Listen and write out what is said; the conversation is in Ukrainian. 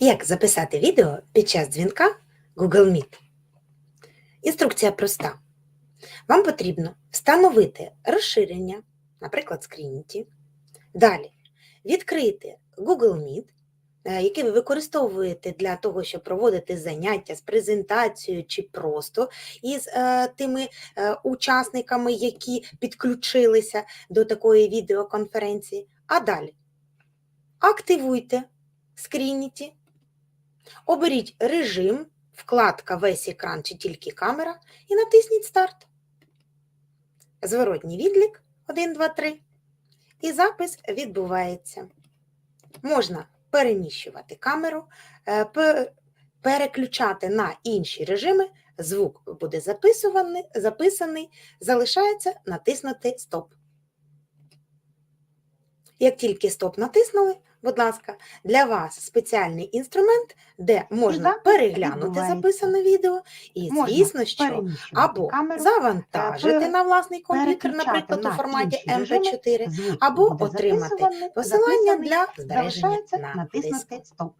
Як записати відео під час дзвінка Google Meet? Інструкція проста. Вам потрібно встановити розширення, наприклад, Screenity. Далі відкрити Google Meet, е, який ви використовуєте для того, щоб проводити заняття з презентацією чи просто із е, тими е, учасниками, які підключилися до такої відеоконференції. А далі активуйте Screenity, оберіть режим, вкладка весь екран чи тільки камера і натисніть старт. Зворотній відлік 1, 2, 3. І запис відбувається. Можна переміщувати камеру, е, переключати на інші режими, звук буде записаний, залишається натиснути стоп. Як тільки стоп натиснули, будь ласка, для вас спеціальний інструмент, де можна запис переглянути записане відео, і, звісно, що або камеру, завантажити на власний комп'ютер, наприклад, наприклад, у форматі інші режими, MP4, або отримати посилання для збереження на натиснути стоп.